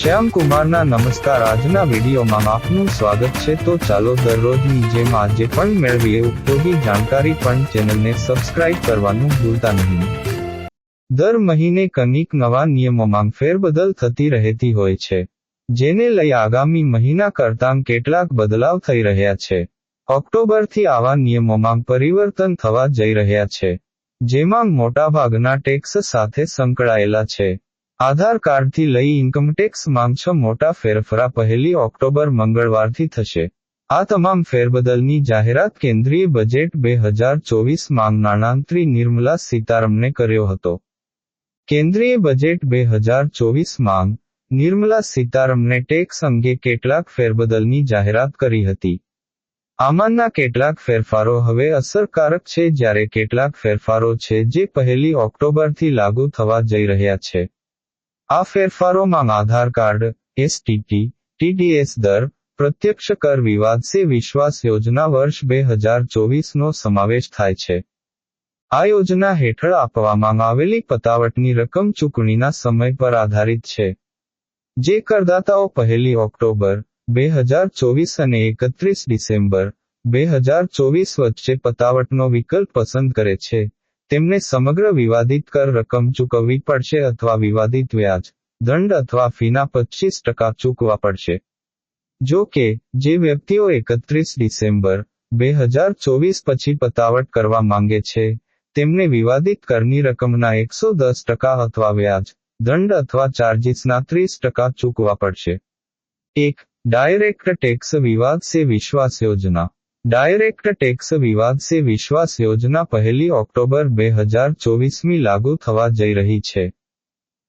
શ્યામ કુમારના નમસ્કાર. આજના વિડીયોમાં આપનું સ્વાગત છે. તો ચાલો દરરોજની જેમ આજે પણ મેળવીએ. ઉપયોગી જાણકારી પણ ચેનલને સબસ્ક્રાઇબ કરવાનું ભૂલતા નહીં. દર મહિને કંઈક નવા નિયમોમાં ફેરબદલ થતી રહેતી હોય છે, જેને લઈ આગામી મહિના કરતાં કેટલાક બદલાવ થઈ રહ્યા છે. ઓક્ટોબરથી આવા નિયમોમાં પરિવર્તન થવા જઈ રહ્યા છે, જેમાં મોટાભાગના ટેક્સ સાથે સંકળાયેલા છે. આધાર કાર્ડથી લઈ ઇન્કમટેક્સ માંગ છ મોટા ફેરફરા. પહેલી ઓક્ટોબર મંગળવારથી થશે. આ તમામ ફેરબદલની જાહેરાત કેન્દ્રીય બજેટ બે હજાર ચોવીસ માંગ નાણાંત્રી નિર્મલા સીતારમને કર્યો હતો. કેન્દ્રીય બજેટ બે હજાર ચોવીસ માંગ નિર્મલા સીતારમને ટેક્સ અંગે કેટલાક ફેરબદલની જાહેરાત કરી હતી. આમાંના કેટલાક ફેરફારો હવે અસરકારક છે જ્યારે કેટલાક ફેરફારો છે જે પહેલી ઓક્ટોબરથી લાગુ થવા જઈ રહ્યા છે. આ ફેરફારોમાં આધાર કાર્ડ એસટીટી ટીડીએસ દર, પ્રત્યક્ષ કર વિવાદ સે વિશ્વાસ યોજના વર્ષ બે હજાર ચોવીસનો સમાવેશ થાય છે. આ યોજના હેઠળ આપવામાં આવેલી પતાવટની રકમ ચૂકવણીના સમય પર આધારિત છે. જે કરદાતાઓ પહેલી ઓક્ટોબર, બે હજાર ચોવીસ અને એકત્રીસ ડિસેમ્બર, બે હજાર ચોવીસ વચ્ચે પતાવટનો વિકલ્પ પસંદ કરે છે. તેમને સમગ્ર વિવાદિત કર રકમ ચૂકવવી પડશે અથવા વિવાદિત વ્યાજ, દંડ અથવા ફીના પચીસ ટકા ચૂકવા પડશે. જો કે, જે વ્યક્તિઓ એકત્રીસ ડિસેમ્બર, બે હજાર ચોવીસ પછી પતાવટ કરવા માંગે છે, તેમને વિવાદિત કરની રકમના એકસો દસ ટકા અથવા વ્યાજ, દંડ અથવા ચાર્જિસના ત્રીસ ટકા ચૂકવા પડશે. એક, ડાયરેક્ટ ટેક્સ વિવાદ સે વિશ્વાસ યોજના. ડાયરેક્ટ ટેક્સ વિવાદ સે વિશ્વાસ યોજના પહેલી ઓક્ટોબર બે હજાર ચોવીસમી લાગુ થવા જઈ રહી છે.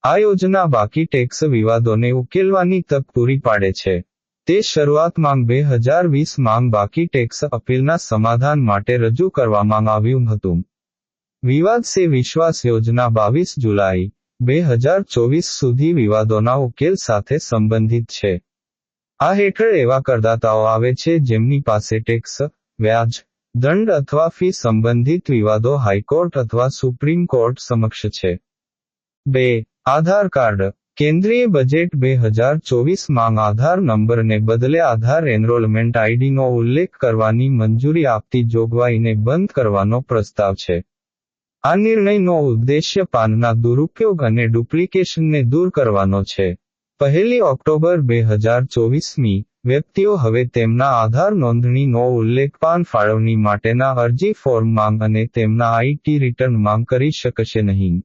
આ યોજના બાકી ટેક્સ વિવાદોને ઉકેલવાની તક પૂરી પાડે છે. તે શરૂઆતમાં બે હજાર વીસ માંગ બાકી ટેક્સ અપીલના સમાધાન માટે રજૂ કરવામાં આવ્યું હતું. વિવાદ સે વિશ્વાસ યોજના બાવીસ જુલાઈ બે હજાર ચોવીસ સુધી વિવાદોના ઉકેલ સાથે સંબંધિત છે. આ હેઠળ એવા કરદાતાઓ આવે છે જેમની પાસે ટેક્સ, વ્યાજ, દંડ અથવા ફી સંબંધિત વિવાદો હાઈકોર્ટ અથવા સુપ્રીમ કોર્ટ સમક્ષ છે. બે, આધાર કાર્ડ. કેન્દ્રીય બજેટ બે હજાર ચોવીસ માંગ આધાર નંબરને બદલે આધાર એનરોલમેન્ટ આઈડીનો ઉલ્લેખ કરવાની મંજૂરી આપતી જોગવાઈને બંધ કરવાનો પ્રસ્તાવ છે. આ નિર્ણયનો ઉદ્દેશ્ય પાનના દુરુપયોગ અને ડુપ્લિકેશનને દૂર કરવાનો છે. પહેલી ઓક્ટોબર બે હજાર ચોવીસમી વ્યક્તિઓ હવે તેમના આધાર નોંધણીનો ઉલ્લેખ પાન ફાળવણી માટેના અરજી ફોર્મ માંગ અને તેમના આઈટી રિટર્ન માંગ કરી શકશે નહીં.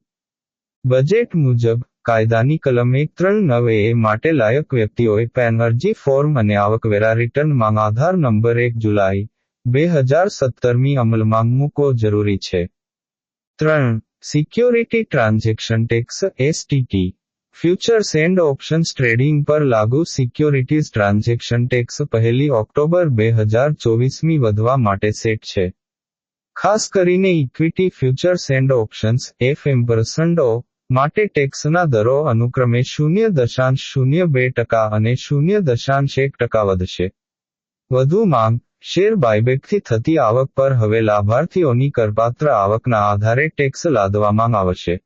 બજેટ મુજબ, કાયદાની કલમ એક ત્રણ નવ એ માટે લાયક વ્યક્તિઓએ પેન અરજી ફોર્મ અને આવકવેરા રિટર્ન માંગ આધાર નંબર એક જુલાઈ, બે હજાર સત્તરમી અમલમાં મૂકવો જરૂરી છે. ત્રણ, security transaction tax STT futures and options trading પર લાગુ સિક્યોરિટીઝ ટ્રાન્ઝેક્શન ટેક્સ પહેલી ઓક્ટોબર બે હજાર ચોવીસમી વધવા માટે સેટ છે. ખાસ કરીને equity futures and options F M O માટે ટેક્સના દરો અનુક્રમે શૂન્ય દશાંશ શૂન્ય બે ટકા અને શૂન્ય દશાંશ એક ટકા વધશે. વધુ માંગ, શેર બાયબેકથી થતી આવક પર હવે લાભાર્થીઓની કરપાત્ર આવકના આધારે ટેક્સ લાદવામાં આવશે.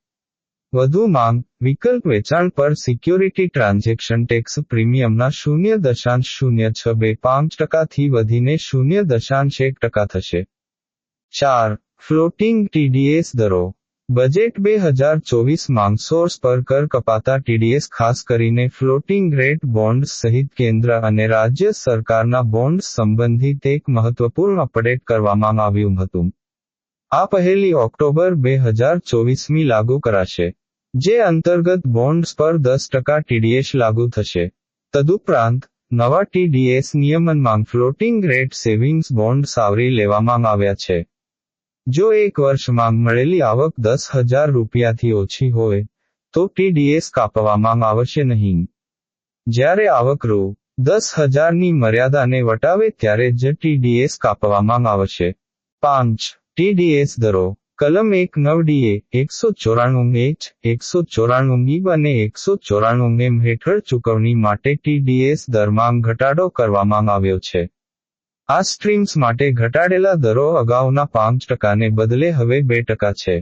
વધુ માંગ વિકલ્પ વેચાણ પર સિક્યોરિટી ટ્રાન્ઝેક્શન ટેક્સ પ્રીમિયમના શૂન્ય દશાંશ શૂન્ય છ બે પાંચ ટકાથી વધીને શૂન્ય દશાંશ એક ટકા થશે. ચાર, ફ્લોટિંગ ટીડીએસ દરો. બજેટ બે હજાર ચોવીસ માંગ સોર્સ પર કર કપાતા ટીડીએસ, ખાસ કરીને ફ્લોટિંગ રેટ, બોન્ડ્સ સહિત કેન્દ્ર અને રાજ્ય સરકારના બોન્ડ્સ સંબંધિત એક મહત્વપૂર્ણ અપડેટ કરવામાં આવ્યું હતું. આ પહેલી ઓક્ટોબર બે હજાર ચોવીસમી લાગુ કરાશે, જે અંતર્ગત બોન્ડ્સ પર દસ ટકા ટીડીએસ લાગુ થશે. તદુપરાંત, નવા ટીડીએસ નિયમનમાં ફ્લોટિંગ રેટ સેવિંગ્સ બોન્ડ સાવરી લેવામાં આવ્યા છે. જો એક વર્ષમાં મળેલી આવક દસ હજાર રૂપિયાથી ઓછી હોય, તો ટીડીએસ કાપવામાં આવશે નહીં. જ્યારે આવક રૂ દસ હજારની મર્યાદાને વટાવે ત્યારે જ ટીડીએસ કાપવામાં આવશે. પાંચ ટીડીએસ દરો કલમ એક નવ ડીએ એકસો ચોરાણું એચ એકસો ચોરાણું ઈબ અને એકસો ચોરાણું એમ હેઠળ ચૂકવણી માટે ટીડીએસ દરમાં ઘટાડો કરવામાં આવ્યો છે. આ સ્ટ્રીમ્સ માટે ઘટાડેલા દરો અગાઉના પાંચ ટકાને બદલે હવે બે ટકા છે.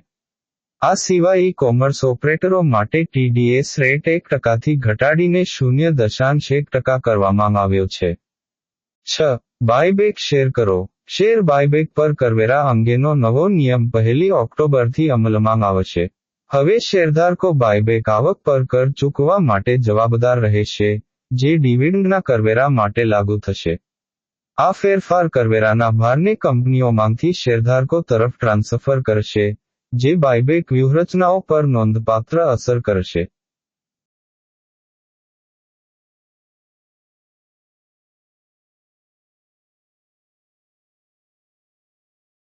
આ સિવાય ઈ કોમર્સ ઓપરેટરો માટે ટીડીએસ રેટ એક ટકાથી ઘટાડીને શૂન્ય દશાંશ એક ટકા કરવામાં આવ્યો છે. છ. બાયબેક શેર કરો. શેર બાયબેક પર કરવેરા અંગેનો નવો નિયમ પહેલી ઓક્ટોબરથી અમલમાં આવશે. હવે શેરધારકો બાયબેક આવક પર કર ચૂકવા માટે જવાબદાર રહેશે, જે ડિવિડન્ડના કરવેરા માટે લાગુ થશે. આ ફેરફાર કરવેરાના ભારને કંપનીઓમાંથી શેરધારકો તરફ ટ્રાન્સફર કરશે, જે બાયબેક વ્યૂહરચનાઓ પર નોંધપાત્ર અસર કરશે.